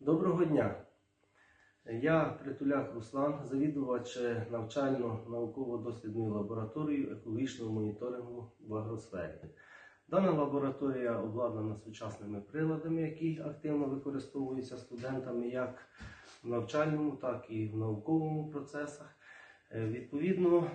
Доброго дня! Я Притуляк Руслан, завідувач навчально-науково-дослідної лабораторії екологічного моніторингу в агросфері. Дана лабораторія обладнана сучасними приладами, які активно використовуються студентами як в навчальному, так і в науковому процесах. Е, Відповідно,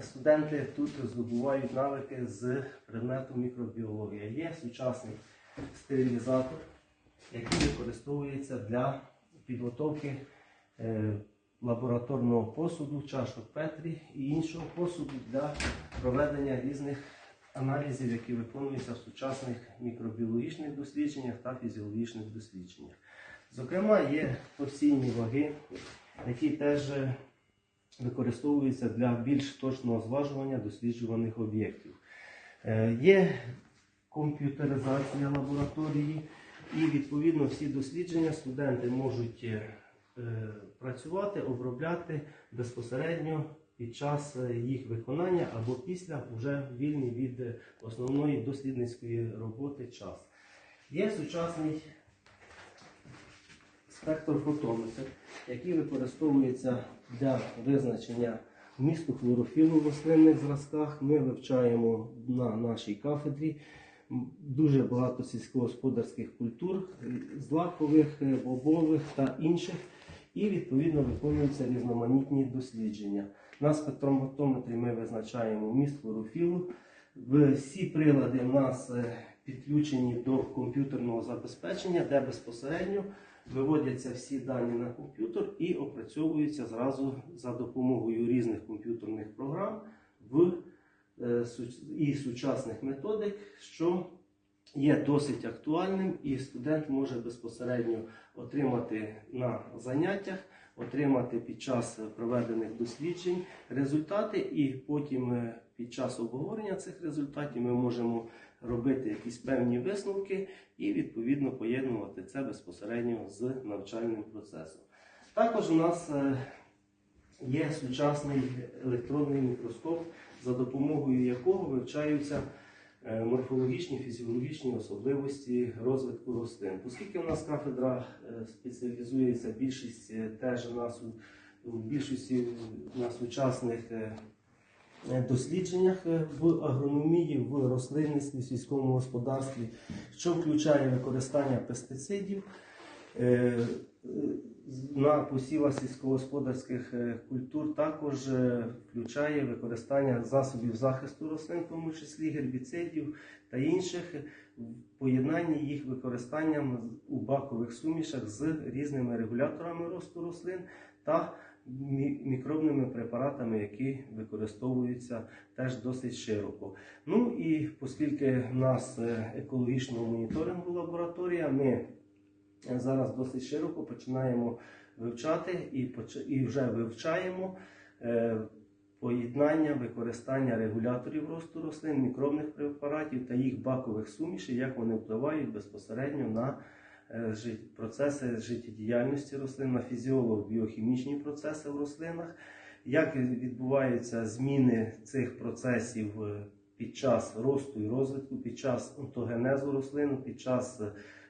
студенти тут здобувають навики з предмету мікробіологія. Є сучасний стерилізатор, який використовується для підготовки е, лабораторного посуду, чашок Петрі і іншого посуду для проведення різних аналізів, які виконуються в сучасних мікробіологічних дослідженнях та фізіологічних дослідженнях. Зокрема, є порційні ваги, які теж е, використовуються для більш точного зважування досліджуваних об'єктів. Е, Є комп'ютеризація лабораторії, і відповідно всі дослідження студенти можуть е, е, працювати, обробляти безпосередньо під час е, їх виконання або після вже вільний від основної дослідницької роботи час. Є сучасний спектрфотометр, який використовується для визначення вмісту хлорофілу в рослинних зразках. Ми вивчаємо на нашій кафедрі дуже багато сільськогосподарських культур, злакових, е, бобових та інших. І відповідно виконуються різноманітні дослідження. На спектрометометрі ми визначаємо вміст хлорофілу. Всі прилади в нас е, підключені до комп'ютерного забезпечення, де безпосередньо виводяться всі дані на комп'ютер і опрацьовуються зразу за допомогою різних комп'ютерних програм в, і сучасних методик, що є досить актуальним, і студент може безпосередньо отримати на заняттях, отримати під час проведених досліджень результати, і потім е, під час обговорення цих результатів ми можемо робити якісь певні висновки і відповідно поєднувати це безпосередньо з навчальним процесом. Також у нас е, є сучасний електронний мікроскоп, за допомогою якого вивчаються е, морфологічні, фізіологічні особливості розвитку рослин. Оскільки у нас кафедра е, спеціалізується більшість е, теж у у більшості на сучасних е, е, дослідженнях е, в агрономії, в рослинництві, в сільському господарстві, що включає використання пестицидів. Е, е, На посівах сільськогосподарських е, культур також е, включає використання засобів захисту рослин, в тому числі гербіцидів та інших, в поєднанні їх використанням у бакових сумішах з різними регуляторами росту рослин та мікробними препаратами, які використовуються теж досить широко. Ну і оскільки в нас е, екологічного моніторингу лабораторія, ми зараз досить широко починаємо вивчати і, і вже вивчаємо е, поєднання використання регуляторів росту рослин, мікробних препаратів та їх бакових сумішей, як вони впливають безпосередньо на е, процеси життєдіяльності рослин, на фізіолого-біохімічні процеси в рослинах, як відбуваються зміни цих процесів е, під час росту і розвитку, під час онтогенезу рослин, під час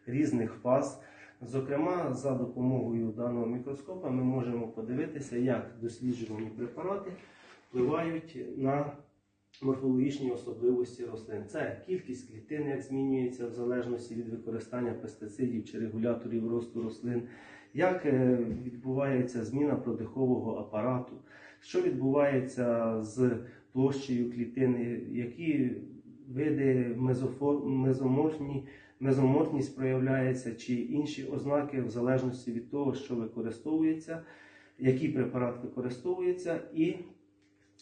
різних фаз. Зокрема, за допомогою даного мікроскопа ми можемо подивитися, як досліджувані препарати впливають на морфологічні особливості рослин. Це кількість клітин, як змінюється в залежності від використання пестицидів чи регуляторів росту рослин, як е, відбувається зміна продихового апарату, що відбувається з площею клітини, які види мезоморфні мезоморфність проявляється чи інші ознаки в залежності від того, що використовується, який препарат використовується, і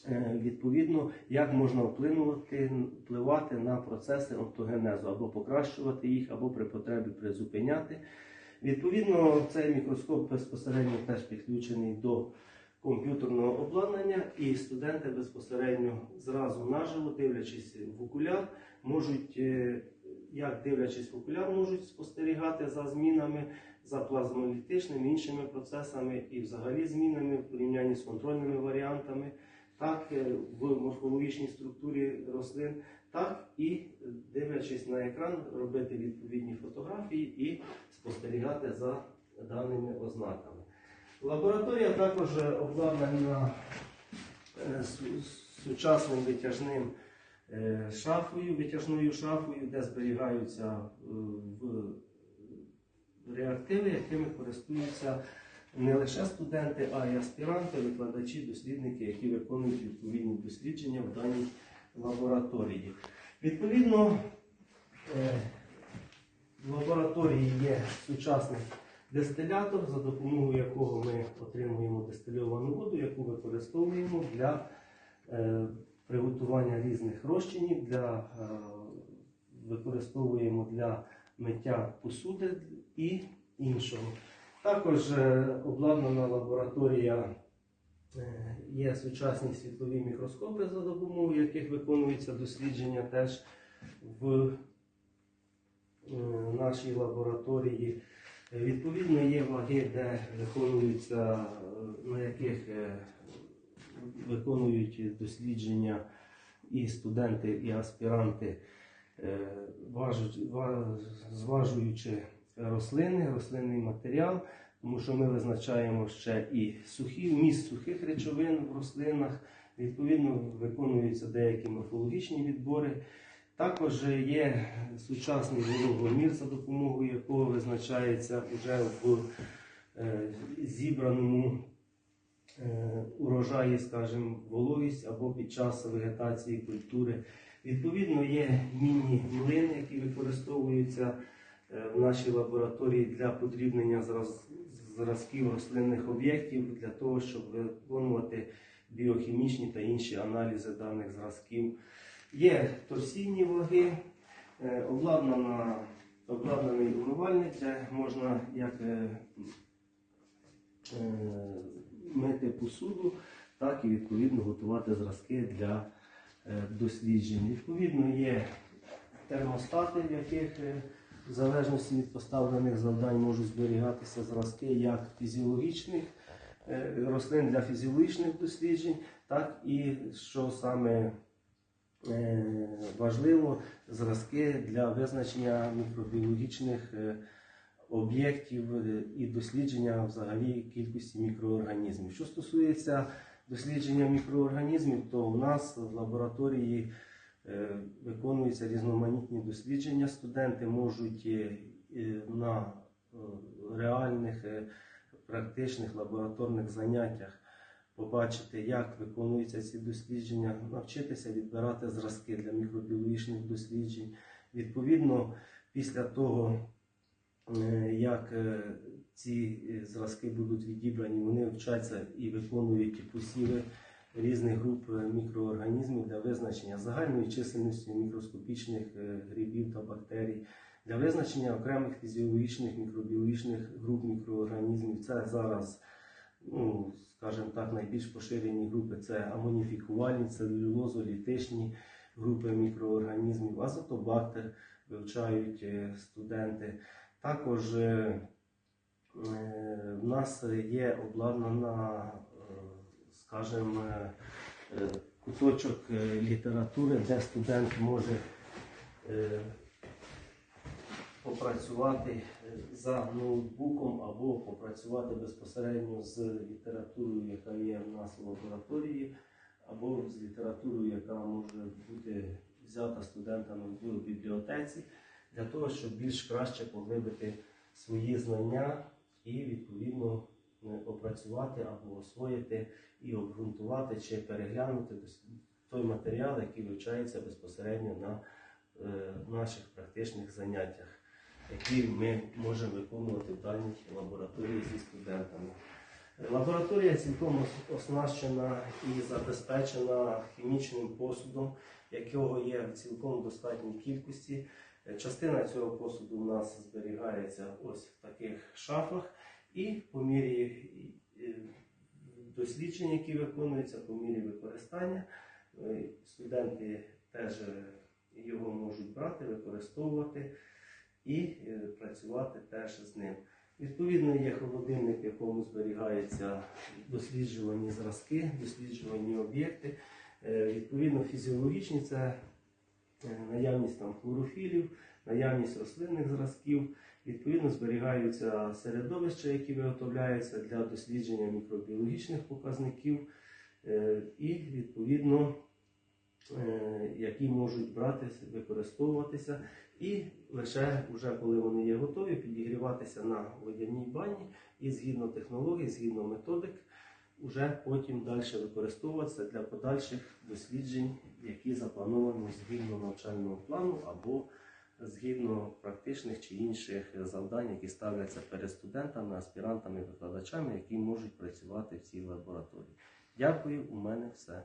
е, відповідно як можна вплинувати, впливати на процеси онтогенезу, або покращувати їх, або при потребі призупиняти. Відповідно, цей мікроскоп безпосередньо теж підключений до комп'ютерного обладнання, і студенти безпосередньо зразу наживо, дивлячись в окуляр, можуть, е, як дивлячись в окуляр, можуть спостерігати за змінами, за плазмолітичними іншими процесами і взагалі змінами в порівнянні з контрольними варіантами, так е, в морфологічній структурі рослин, так і дивлячись на екран, робити відповідні фотографії і спостерігати. за даними ознаками. Лабораторія також обладнана е, сучасним витяжним е, шафою, витяжною шафою, де зберігаються е, реактиви, якими користуються не лише студенти, а й аспіранти, викладачі, дослідники, які виконують відповідні дослідження в даній лабораторії. Відповідно, е, в лабораторії є сучасний дистилятор, за допомогою якого ми отримуємо дистильовану воду, яку використовуємо для е, приготування різних розчинів, для, е, використовуємо для миття посуди і іншого. Також е, обладнана лабораторія е, є сучасні світлові мікроскопи, за допомогою яких виконуються дослідження теж в нашій лабораторії. Відповідно, є ваги, де виконуються, на яких виконують дослідження і студенти, і аспіранти, е, зважуючи рослини, рослинний матеріал, тому що ми визначаємо ще і сухі, вміст сухих речовин в рослинах. Відповідно, виконуються деякі морфологічні відбори. Також є сучасний вологомір, за допомогою якого визначається вже в е, зібраному урожаї, скажімо, вологість або під час вегетації культури. Відповідно, є міні-млин, які використовуються е, в нашій лабораторії для подрібнення зразків рослинних об'єктів для того, щоб виконувати біохімічні та інші аналізи даних зразків. Є торсійні ваги, е, обладнаний умивальник, де можна як е, е, мити посуду, так і відповідно готувати зразки для е, досліджень. Відповідно, є термостати, в яких е, в залежності від поставлених завдань можуть зберігатися зразки як фізіологічних е, рослин для фізіологічних досліджень, так і що саме важливо, зразки для визначення мікробіологічних об'єктів е, і дослідження взагалі кількості мікроорганізмів. Що стосується дослідження мікроорганізмів, то у нас в лабораторії е, виконуються різноманітні дослідження. Студенти можуть е, на реальних практичних лабораторних заняттях побачити, як виконуються ці дослідження, навчитися відбирати зразки для мікробіологічних досліджень. Відповідно, після того, як е, ці е, зразки будуть відібрані, вони вчаться і виконують посіви різних груп е, мікроорганізмів для визначення загальної чисельності мікроскопічних е, грибів та бактерій, для визначення окремих фізіологічних мікробіологічних груп мікроорганізмів. Це зараз, ну, скажімо так, найбільш поширені групи це амоніфікувальні, целюлозолітичні групи мікроорганізмів, азотобактер вивчають е, студенти. Також е, е, в нас є обладнана, е, скажімо, куточок літератури, де студент може попрацювати за ноутбуком або попрацювати безпосередньо з літературою, яка є в нас в лабораторії, або з літературою, яка може бути взята студентами в бібліотеці, для того, щоб більш краще поглибити свої знання і відповідно опрацювати або освоїти і обґрунтувати чи переглянути той матеріал, який вивчається безпосередньо на е, наших практичних заняттях, які ми можемо виконувати в даній лабораторії зі студентами. Лабораторія цілком оснащена і забезпечена хімічним посудом, якого є в цілком достатній кількості. Е, Частина цього посуду у нас зберігається ось в таких шафах, і по мірі е, досліджень, які виконуються, по мірі використання, е, студенти теж його можуть брати, використовувати і працювати теж з ним. Відповідно, є холодильник, в якому зберігаються досліджувані зразки, досліджувані об'єкти. Відповідно, фізіологічні це наявність там хлорофілів, наявність рослинних зразків. Відповідно, зберігаються середовища, які виготовляються для дослідження мікробіологічних показників, е, і відповідно, е, які можуть брати, використовуватися, і лише вже коли вони є готові, підігріватися на водяній бані і згідно технологій, згідно методик, вже потім далі використовуватися для подальших досліджень, які заплановані згідно навчального плану або згідно практичних чи інших завдань, які ставляться перед студентами, аспірантами, викладачами, які можуть працювати в цій лабораторії. Дякую, у мене все.